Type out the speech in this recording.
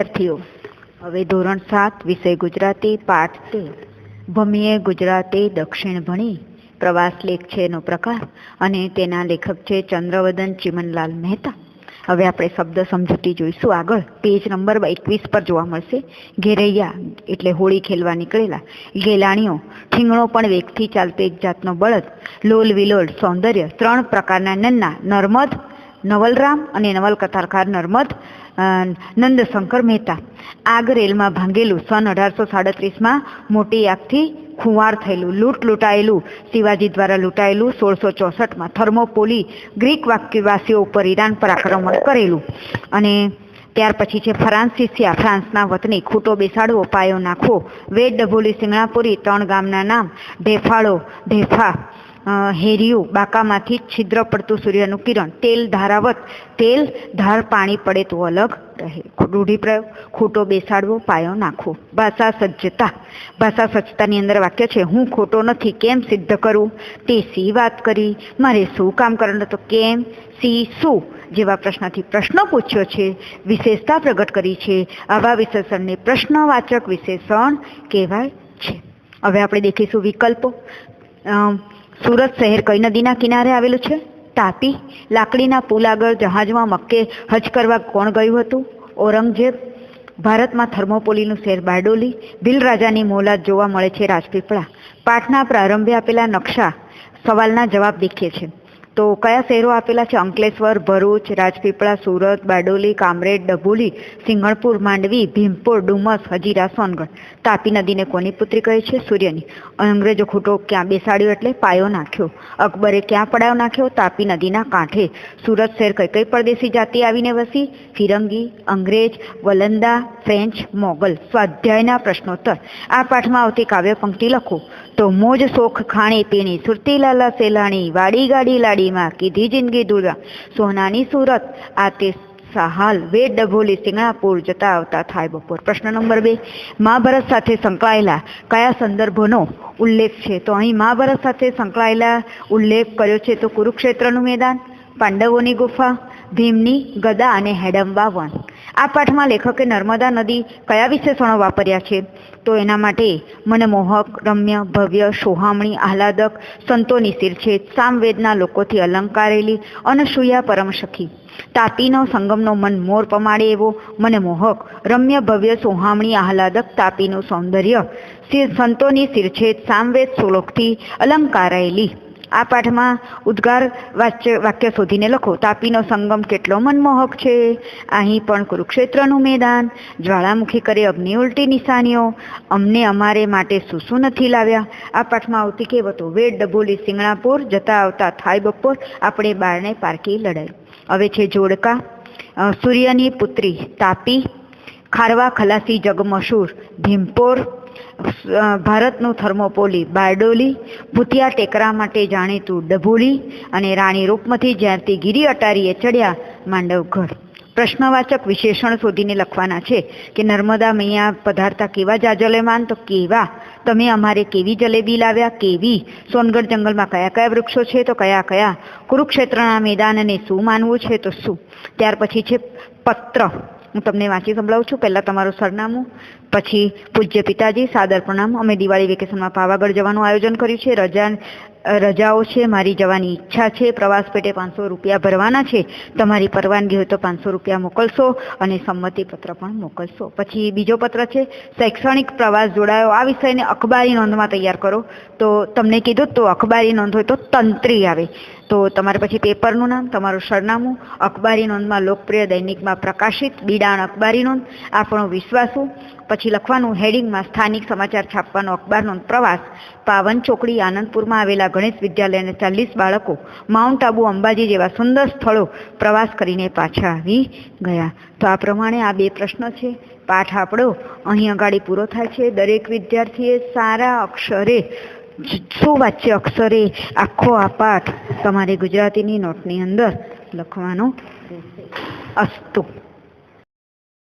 વિદ્યાર્થીઓ, હવે ધોરણ સાત વિષય ગુજરાતી પાઠ તેર ભમીએ ગુજરાતી દક્ષિણ ભણી, પ્રવાસ લેખ છે એનો પ્રકાર અને તેના લેખક છે ચંદ્રવદન ચિમનલાલ મહેતા. હવે આપણે શબ્દ સમજૂતી જોઈશું આગળ. પેજ નંબર એકવીસ પર જોવા મળશે. ઘેરૈયા એટલે હોળી ખેલવા નીકળેલા. ગેલાણીઓ, ઠીંગણો પણ વેગથી ચાલતો એક જાતનો બળદ. લોલ વિલોલ સૌંદર્ય, ત્રણ પ્રકારના નન્ના, નર્મદ નવલરામ અને નવલકથાકાર નર્મદ નંદશંકર મહેતા. આગ રેલમાં ભાંગેલું સન અઢારસો સાડત્રીસમાં મોટી આગથી ખુવાર થયેલું, લૂંટ લૂંટાયેલું, શિવાજી દ્વારા લૂંટાયેલું સોળસો ચોસઠમાં થર્મોપોલી ગ્રીક વાક્યવાસીઓ ઉપર ઈરાન પર આક્રમણ કરેલું. અને ત્યાર પછી છે ફ્રાન્સિસિયા ફ્રાન્સના વતની ખૂટો બેસાડવો, પાયો નાખવો. વેદ ડભોલી સિંગણાપુરી ત્રણ ગામના નામ, ઢેફાળો, ઢેફા. હેરિયું બાકામાંથી છિદ્ર પડતું સૂર્યનું કિરણ. તેલ ધારાવત, તેલ ધાર પાણી પડે તો અલગ રહે. રૂઢિપ્રયોગ ખોટો બેસાડવો, પાયો નાખવો. ભાષા સજ્જતા. ભાષા સજ્જતાની અંદર વાક્ય છે, હું ખોટો નથી, કેમ સિદ્ધ કરું? તે સી વાત કરી? મારે શું કામ કરવાનું તો કેમ? સી શું? જેવા પ્રશ્નથી પ્રશ્ન પૂછ્યો છે, વિશેષતા પ્રગટ કરી છે. આવા વિશેષણને પ્રશ્નવાચક વિશેષણ કહેવાય છે. હવે આપણે દેખીશું વિકલ્પો. સુરત શહેર કઈ નદીના કિનારે આવેલું છે? તાપી, લાકડીના પુલ આગળ જહાજમાં મક્કે હજ કરવા કોણ ગયું હતું? ઔરંગઝેબ, ભારતમાં થર્મોપોલીનું શહેર બારડોલી ભીલ રાજાની મોલાદ જોવા મળે છે રાજપીપળા. પાઠના પ્રારંભે આપેલા નકશા સવાલના જવાબ દેખીએ છે તો કયા શહેરો આપેલા છે? અંકલેશ્વર, ભરૂચ, રાજપીપળા, સુરત, બારડોલી, કામરેજ, ડભોલી, સિંગણપુર, માંડવી, ભીમપુર, ડુમસ, હજીરા, સોનગઢ. તાપી નદીને કોની પુત્રી કહે છે સૂર્યની. અંગ્રેજો ખોટો ક્યાં બેસાડ્યો એટલે પાયો નાખ્યો. અકબરે ક્યાં પડાવ નાખ્યો? તાપી નદીના કાંઠે. સુરત શહેર કઈ કઈ પરદેશી જાતિ આવીને વસી? ફિરંગી, અંગ્રેજ, વલંદા, ફ્રેન્ચ, મોગલ. સ્વાધ્યાયના પ્રશ્નોત્તર. આ પાઠમાં આવતી કાવ્ય પંક્તિ લખો. તો મોજ, શોખ, ખાણી, પીણી, સુરતીલાલા, સેલાણી વાડી ગાડી લાડીમાં કીધી જિંદગી દુર્ગા સોનાની સુરત, આ તે સાહાલ વેદ ડભોલી સિંગણાપુર જતા આવતા થાય બપોર. પ્રશ્ન નંબર બે મહાભારત સાથે સંકળાયેલા કયા સંદર્ભોનો ઉલ્લેખ છે? તો અહીં મહાભારત સાથે સંકળાયેલા ઉલ્લેખ કર્યો છે તો કુરુક્ષેત્રનું મેદાન. પાંડવોની ગુફા, ભીમની ગદા અને હેડમ્બા વન આ પાઠમાં લેખકે નર્મદા નદી કયા વિશેષણો વાપર્યા છે? તો એના માટે મને મોહક રમ્ય, ભવ્ય, સોહામણી, આહલાદક સંતોની શિરછેદ સામવેદના લોકોથી અલંકારેલી, અનસૂયા પરમ સખી. તાપીનો સંગમનો મન મોર પમાડે એવો મનમોહક, રમ્ય, ભવ્ય, સોહામણી, આહલાદક તાપીનું સૌંદર્ય. સંતોની શિરછેદ સામવેદ સોલોકથી અલંકારાયેલી. આ પાઠમાં ઉદ્ગાર વાચ્ય વાક્ય શોધીને લખો. તાપીનો સંગમ કેટલો મનમોહક છે. અહીં પણ કુરુક્ષેત્રનું મેદાન. જ્વાળામુખી કરે અગ્નિ ઉલટી નિશાનીઓ. અમને અમારે માટે શું શું નથી લાવ્યા. આ પાઠમાં આવતી કહેવતો, વેડ ડબોલી સિંગણાપુર જતા આવતા થાય બપોર, આપણે બારણે પારકી લડાઈ. હવે છે જોડકા. સૂર્યની પુત્રી તાપી, ખારવા ખલાસી જગમશૂર, ભીમપોર ભારતનું થર્મોપોલી, બારડોલી, ભૂતિયા ટેકરા માટે જાણીતું ડભોલી અને રાણી રૂપમતી જ્યારથી ગીરી અટારીએ ચડ્યા માંડવગઢ પ્રશ્નવાચક વિશેષણ શોધીને લખવાના છે કે, નર્મદા મૈયા પધારતા કેવા જાજલેમાન? તો કેવા? તમે અમારે કેવી જલેબી લાવ્યા? કેવી? સોનગઢ જંગલમાં કયા કયા વૃક્ષો છે? તો કયા કયા? કુરુક્ષેત્રના મેદાનને શું માનવું છે? તો શું? ત્યાર પછી છે પત્ર. હું તમને વાંચી સંભળાવું છું. પહેલાં તમારું સરનામું, પછી પૂજ્ય પિતાજી, સાદર પ્રણામ. અમે દિવાળી વેકેશનમાં પાવાગઢ જવાનું આયોજન કર્યું છે. રજા રજાઓ છે, મારી જવાની ઈચ્છા છે, પ્રવાસ પેટે પાંચસો રૂપિયા ભરવાના છે, તમારી પરવાનગી હોય તો પાંચસો રૂપિયા મોકલશો અને સંમતિ પત્ર પણ મોકલશો. પછી બીજો પત્ર છે, શૈક્ષણિક પ્રવાસ જોડાયો, આ વિષયને અખબારી નોંધમાં તૈયાર કરો. તો તમને કીધું તો અખબારી નોંધ હોય તો તંત્રી આવે. તો તમારે પછી પેપરનું નામ, તમારું સરનામું, અખબારી નોંધમાં લોકપ્રિય દૈનિકમાં પ્રકાશિત, બીડાણ અખબારી નોંધ આપણો વિશ્વાસુ. પછી લખવાનું હેડિંગમાં સ્થાનિક સમાચાર છાપવાનો અખબાર નોંધ, પ્રવાસ. પાવન ચોકડી આનંદપુરમાં આવેલા ગણેશ વિદ્યાલયના ચાલીસ બાળકો માઉન્ટ આબુ અંબાજી જેવા સુંદર સ્થળો પ્રવાસ કરીને પાછા આવી ગયા. તો આ પ્રમાણે આ બે પ્રશ્ન છે. પાઠ આપણો અહીં અગાડી પૂરો થાય છે. દરેક વિદ્યાર્થીએ સારા અક્ષરે સુવાચ્ય અક્ષરે આખો આ પાઠ તમારે ગુજરાતીની નોટની અંદર લખવાનો અસ્તુ.